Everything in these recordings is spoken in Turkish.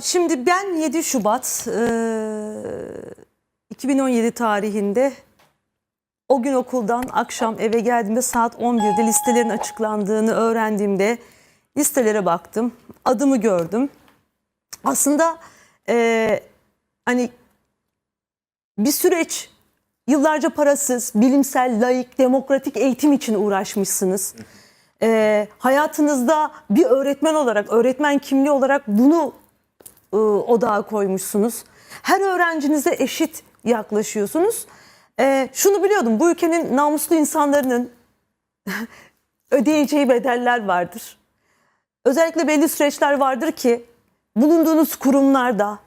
Şimdi ben 7 Şubat e, 2017 tarihinde o gün okuldan akşam eve geldiğimde saat 11'de listelerin açıklandığını öğrendiğimde listelere baktım. Adımı gördüm. Aslında e, hani bir süreç yıllarca parasız, bilimsel, layık, demokratik eğitim için uğraşmışsınız. Ee, hayatınızda bir öğretmen olarak, öğretmen kimliği olarak bunu e, odağa koymuşsunuz. Her öğrencinize eşit yaklaşıyorsunuz. Ee, şunu biliyordum, bu ülkenin namuslu insanların ödeyeceği bedeller vardır. Özellikle belli süreçler vardır ki bulunduğunuz kurumlarda,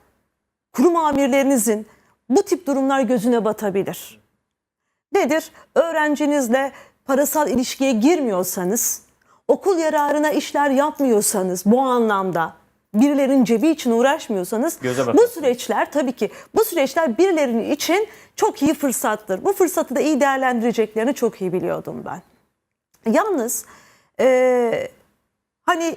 kurum amirlerinizin bu tip durumlar gözüne batabilir. Nedir? Öğrencinizle parasal ilişkiye girmiyorsanız, okul yararına işler yapmıyorsanız bu anlamda birilerinin cebi için uğraşmıyorsanız bu süreçler tabii ki bu süreçler birilerinin için çok iyi fırsattır. Bu fırsatı da iyi değerlendireceklerini çok iyi biliyordum ben. Yalnız eee, hani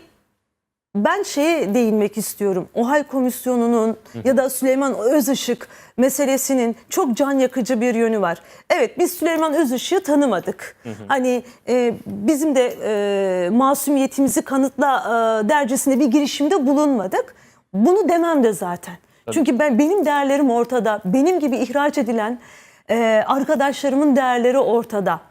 ben şeye değinmek istiyorum. OHAL Komisyonu'nun ya da Süleyman Özışık meselesinin çok can yakıcı bir yönü var. Evet biz Süleyman Özışık'ı tanımadık. Hani e, bizim de e, masumiyetimizi kanıtla e, dercesinde bir girişimde bulunmadık. Bunu demem de zaten. Çünkü ben benim değerlerim ortada. Benim gibi ihraç edilen e, arkadaşlarımın değerleri ortada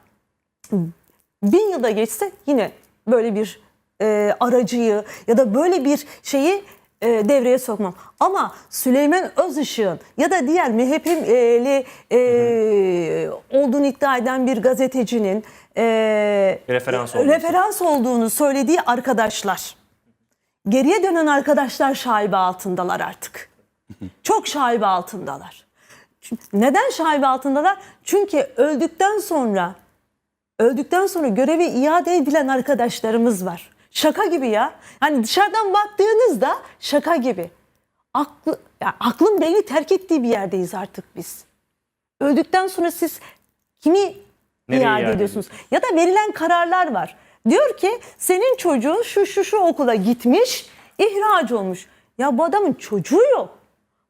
bin yılda geçse yine böyle bir e, aracıyı ya da böyle bir şeyi e, devreye sokmam. Ama Süleyman Özışık'ın ya da diğer MHP'li e, olduğunu iddia eden bir gazetecinin e, Referans olması. referans olduğunu söylediği arkadaşlar. Geriye dönen arkadaşlar şaibe altındalar artık. Çok şaibe altındalar. Neden şaibe altındalar? Çünkü öldükten sonra öldükten sonra görevi iade edilen arkadaşlarımız var. Şaka gibi ya. Hani dışarıdan baktığınızda şaka gibi. Aklı, ya aklın beyni terk ettiği bir yerdeyiz artık biz. Öldükten sonra siz kimi Nereye iade iade ediyorsunuz? Ya da verilen kararlar var. Diyor ki senin çocuğun şu şu şu okula gitmiş, ihraç olmuş. Ya bu adamın çocuğu yok.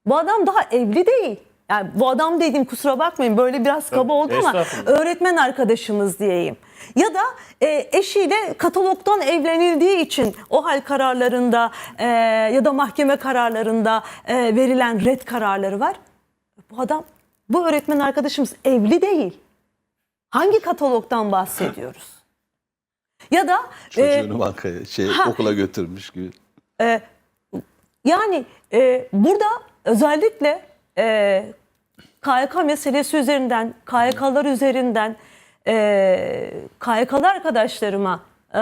Bu adam daha evli değil. Yani bu adam dediğim kusura bakmayın böyle biraz kaba oldu ama öğretmen arkadaşımız diyeyim. Ya da e, eşiyle katalogdan evlenildiği için o hal kararlarında e, ya da mahkeme kararlarında e, verilen red kararları var. Bu adam, bu öğretmen arkadaşımız evli değil. Hangi katalogdan bahsediyoruz? Ya da e, Çocuğunu bankaya şey ha. okula götürmüş gibi. Yani e, burada özellikle e, KYK meselesi üzerinden, KYK'lar üzerinden e, KYK'lı arkadaşlarıma e,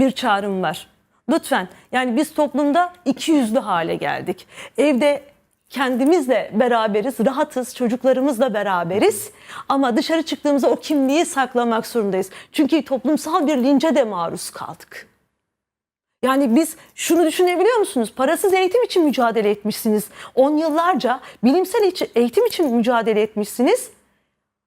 bir çağrım var. Lütfen yani biz toplumda iki yüzlü hale geldik. Evde kendimizle beraberiz, rahatız, çocuklarımızla beraberiz ama dışarı çıktığımızda o kimliği saklamak zorundayız. Çünkü toplumsal bir lince de maruz kaldık. Yani biz şunu düşünebiliyor musunuz? Parasız eğitim için mücadele etmişsiniz. 10 yıllarca bilimsel eğitim için mücadele etmişsiniz.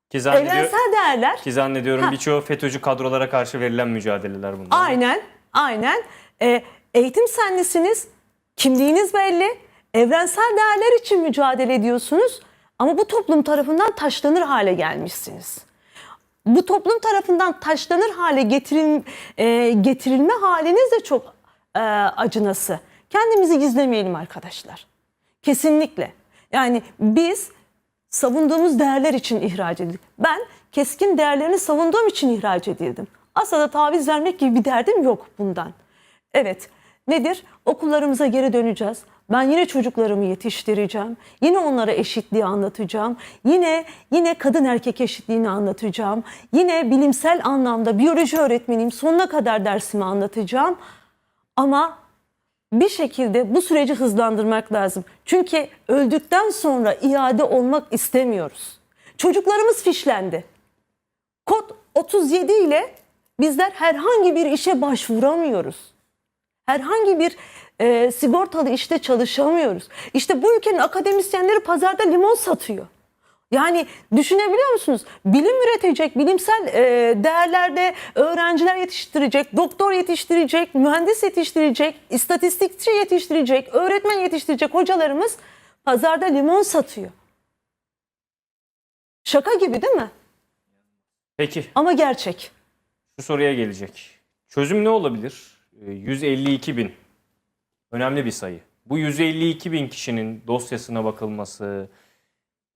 Ki, zannediyor, Evrensel değerler. ki zannediyorum Ha. birçoğu FETÖ'cü kadrolara karşı verilen mücadeleler bunlar. Aynen, aynen. Ee, eğitim senlisiniz, kimliğiniz belli, evrensel değerler için mücadele ediyorsunuz. Ama bu toplum tarafından taşlanır hale gelmişsiniz. Bu toplum tarafından taşlanır hale getirin, e, getirilme haliniz de çok e, acınası. Kendimizi gizlemeyelim arkadaşlar. Kesinlikle. Yani biz savunduğumuz değerler için ihraç edildik. Ben keskin değerlerini savunduğum için ihraç edildim. Asla da taviz vermek gibi bir derdim yok bundan. Evet nedir? Okullarımıza geri döneceğiz. Ben yine çocuklarımı yetiştireceğim. Yine onlara eşitliği anlatacağım. Yine yine kadın erkek eşitliğini anlatacağım. Yine bilimsel anlamda biyoloji öğretmeniyim. Sonuna kadar dersimi anlatacağım. Ama bir şekilde bu süreci hızlandırmak lazım. Çünkü öldükten sonra iade olmak istemiyoruz. Çocuklarımız fişlendi. Kod 37 ile bizler herhangi bir işe başvuramıyoruz. Herhangi bir e, sigortalı işte çalışamıyoruz. İşte bu ülkenin akademisyenleri pazarda limon satıyor. Yani düşünebiliyor musunuz? Bilim üretecek, bilimsel e, değerlerde öğrenciler yetiştirecek, doktor yetiştirecek, mühendis yetiştirecek, istatistikçi yetiştirecek, öğretmen yetiştirecek hocalarımız pazarda limon satıyor. Şaka gibi değil mi? Peki Ama gerçek. şu soruya gelecek. Çözüm ne olabilir? Ee, 152 bin. Önemli bir sayı. Bu 152 bin kişinin dosyasına bakılması,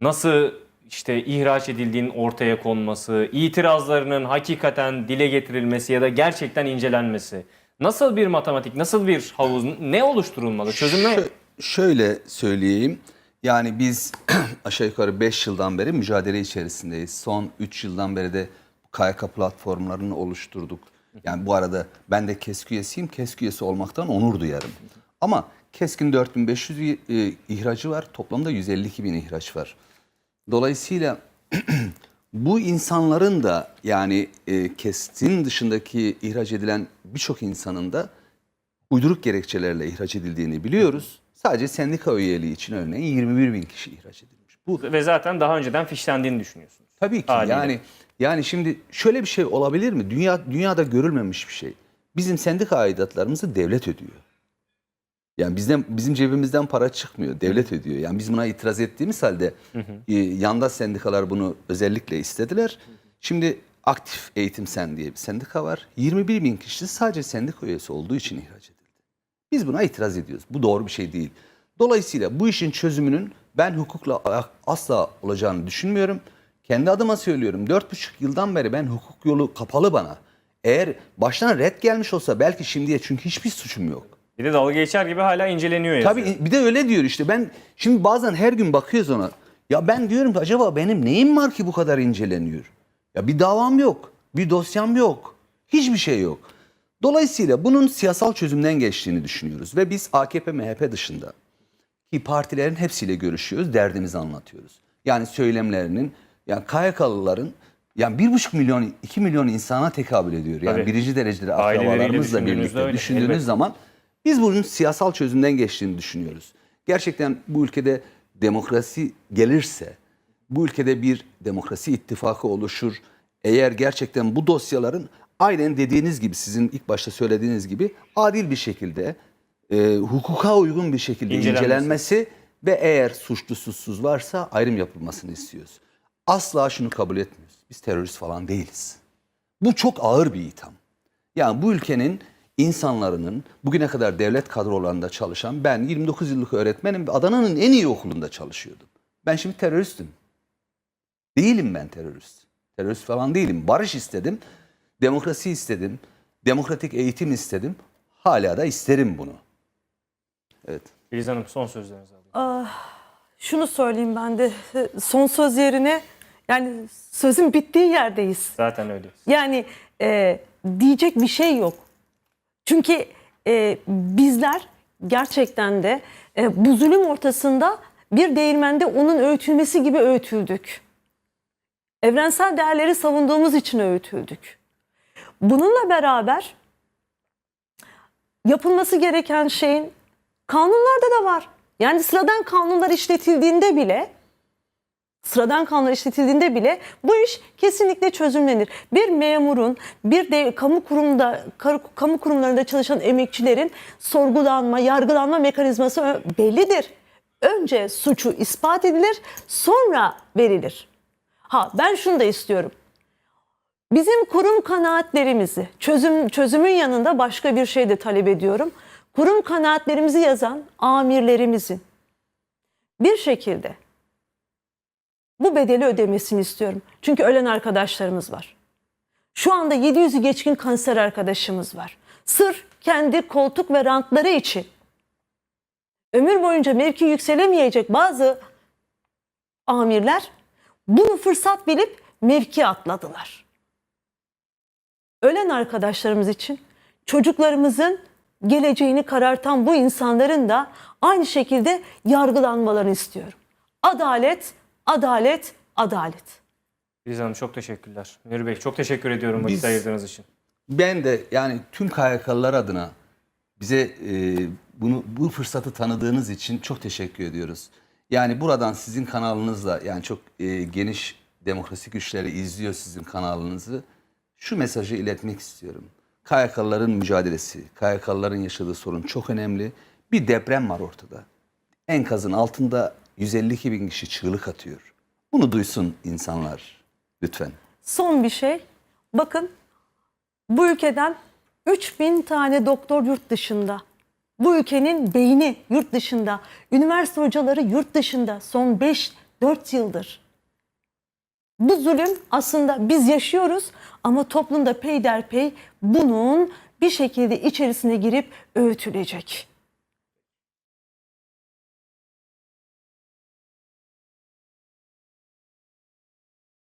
nasıl işte ihraç edildiğinin ortaya konması, itirazlarının hakikaten dile getirilmesi ya da gerçekten incelenmesi. Nasıl bir matematik, nasıl bir havuz, ne oluşturulmalı? Çözüm ne? Şö- şöyle söyleyeyim. Yani biz aşağı yukarı 5 yıldan beri mücadele içerisindeyiz. Son 3 yıldan beri de KYK platformlarını oluşturduk. Yani bu arada ben de KESK üyesiyim. KESK üyesi olmaktan onur duyarım. Ama KESK'in 4500 i- e, ihracı var. Toplamda 152 bin ihraç var. Dolayısıyla bu insanların da yani e, KESK'in dışındaki ihraç edilen birçok insanın da uyduruk gerekçelerle ihraç edildiğini biliyoruz. Sadece sendika üyeliği için örneğin 21 bin kişi ihraç edilmiş. Bu Ve zaten daha önceden fişlendiğini düşünüyorsunuz. tabii ki Haliyle. yani yani şimdi şöyle bir şey olabilir mi? Dünya dünyada görülmemiş bir şey. Bizim sendika aidatlarımızı devlet ödüyor. Yani bizden bizim cebimizden para çıkmıyor. Devlet ödüyor. Yani biz buna itiraz ettiğimiz halde e, yandaş sendikalar bunu özellikle istediler. Şimdi aktif eğitim sen diye bir sendika var. 21 bin kişi sadece sendika üyesi olduğu için ihraç edildi. Biz buna itiraz ediyoruz. Bu doğru bir şey değil. Dolayısıyla bu işin çözümünün ben hukukla asla olacağını düşünmüyorum. Kendi adıma söylüyorum. Dört buçuk yıldan beri ben hukuk yolu kapalı bana. Eğer baştan red gelmiş olsa belki şimdiye çünkü hiçbir suçum yok. Bir de dalga geçer gibi hala inceleniyor yazıyor. Tabii bir de öyle diyor işte ben şimdi bazen her gün bakıyoruz ona. Ya ben diyorum ki acaba benim neyim var ki bu kadar inceleniyor? Ya bir davam yok, bir dosyam yok, hiçbir şey yok. Dolayısıyla bunun siyasal çözümden geçtiğini düşünüyoruz ve biz AKP MHP dışında ki partilerin hepsiyle görüşüyoruz, derdimizi anlatıyoruz. Yani söylemlerinin, yani KYK'lıların yani bir buçuk milyon, iki milyon insana tekabül ediyor. Yani Tabii. birinci derecede akrabalarımızla birlikte öyle, düşündüğünüz elbette. zaman biz bunun siyasal çözümden geçtiğini düşünüyoruz. Gerçekten bu ülkede demokrasi gelirse, bu ülkede bir demokrasi ittifakı oluşur. Eğer gerçekten bu dosyaların aynen dediğiniz gibi sizin ilk başta söylediğiniz gibi adil bir şekilde, e, hukuka uygun bir şekilde İncelenmesi. incelenmesi ve eğer suçlu suçsuz varsa ayrım yapılmasını istiyoruz. Asla şunu kabul etmiyoruz. Biz terörist falan değiliz. Bu çok ağır bir itham. Yani bu ülkenin insanların bugüne kadar devlet kadrolarında çalışan ben 29 yıllık öğretmenim ve Adana'nın en iyi okulunda çalışıyordum. Ben şimdi teröristim. Değilim ben terörist. Terörist falan değilim. Barış istedim. Demokrasi istedim. Demokratik eğitim istedim. Hala da isterim bunu. Evet. Filiz Hanım son sözlerinizi alayım. Şunu söyleyeyim ben de son söz yerine yani sözün bittiği yerdeyiz. Zaten öyle. Yani e, diyecek bir şey yok. Çünkü e, bizler gerçekten de e, bu zulüm ortasında bir değirmende onun öğütülmesi gibi öğütüldük. Evrensel değerleri savunduğumuz için öğütüldük. Bununla beraber yapılması gereken şeyin kanunlarda da var. Yani sıradan kanunlar işletildiğinde bile sıradan kanunlar işletildiğinde bile bu iş kesinlikle çözümlenir. Bir memurun, bir de kamu kurumda kamu kurumlarında çalışan emekçilerin sorgulanma, yargılanma mekanizması bellidir. Önce suçu ispat edilir, sonra verilir. Ha ben şunu da istiyorum. Bizim kurum kanaatlerimizi, çözüm çözümün yanında başka bir şey de talep ediyorum. Kurum kanaatlerimizi yazan amirlerimizin bir şekilde bu bedeli ödemesini istiyorum. Çünkü ölen arkadaşlarımız var. Şu anda 700'ü geçkin kanser arkadaşımız var. Sırf kendi koltuk ve rantları için ömür boyunca mevki yükselemeyecek bazı amirler bunu fırsat bilip mevki atladılar. Ölen arkadaşlarımız için çocuklarımızın geleceğini karartan bu insanların da aynı şekilde yargılanmalarını istiyorum. Adalet, adalet, adalet. Filiz Hanım çok teşekkürler. Münir Bey çok teşekkür ediyorum vakit Biz- ayırdığınız için. Ben de yani tüm KYK'lılar adına bize e, bunu bu fırsatı tanıdığınız için çok teşekkür ediyoruz. Yani buradan sizin kanalınızla yani çok e, geniş demokrasi güçleri izliyor sizin kanalınızı. Şu mesajı iletmek istiyorum. KYK'lıların mücadelesi, KYK'lıların yaşadığı sorun çok önemli. Bir deprem var ortada. Enkazın altında 152 bin kişi çığlık atıyor. Bunu duysun insanlar lütfen. Son bir şey. Bakın bu ülkeden 3000 tane doktor yurt dışında. Bu ülkenin beyni yurt dışında. Üniversite hocaları yurt dışında son 5-4 yıldır. Bu zulüm aslında biz yaşıyoruz ama toplumda peyderpey bunun bir şekilde içerisine girip öğütülecek.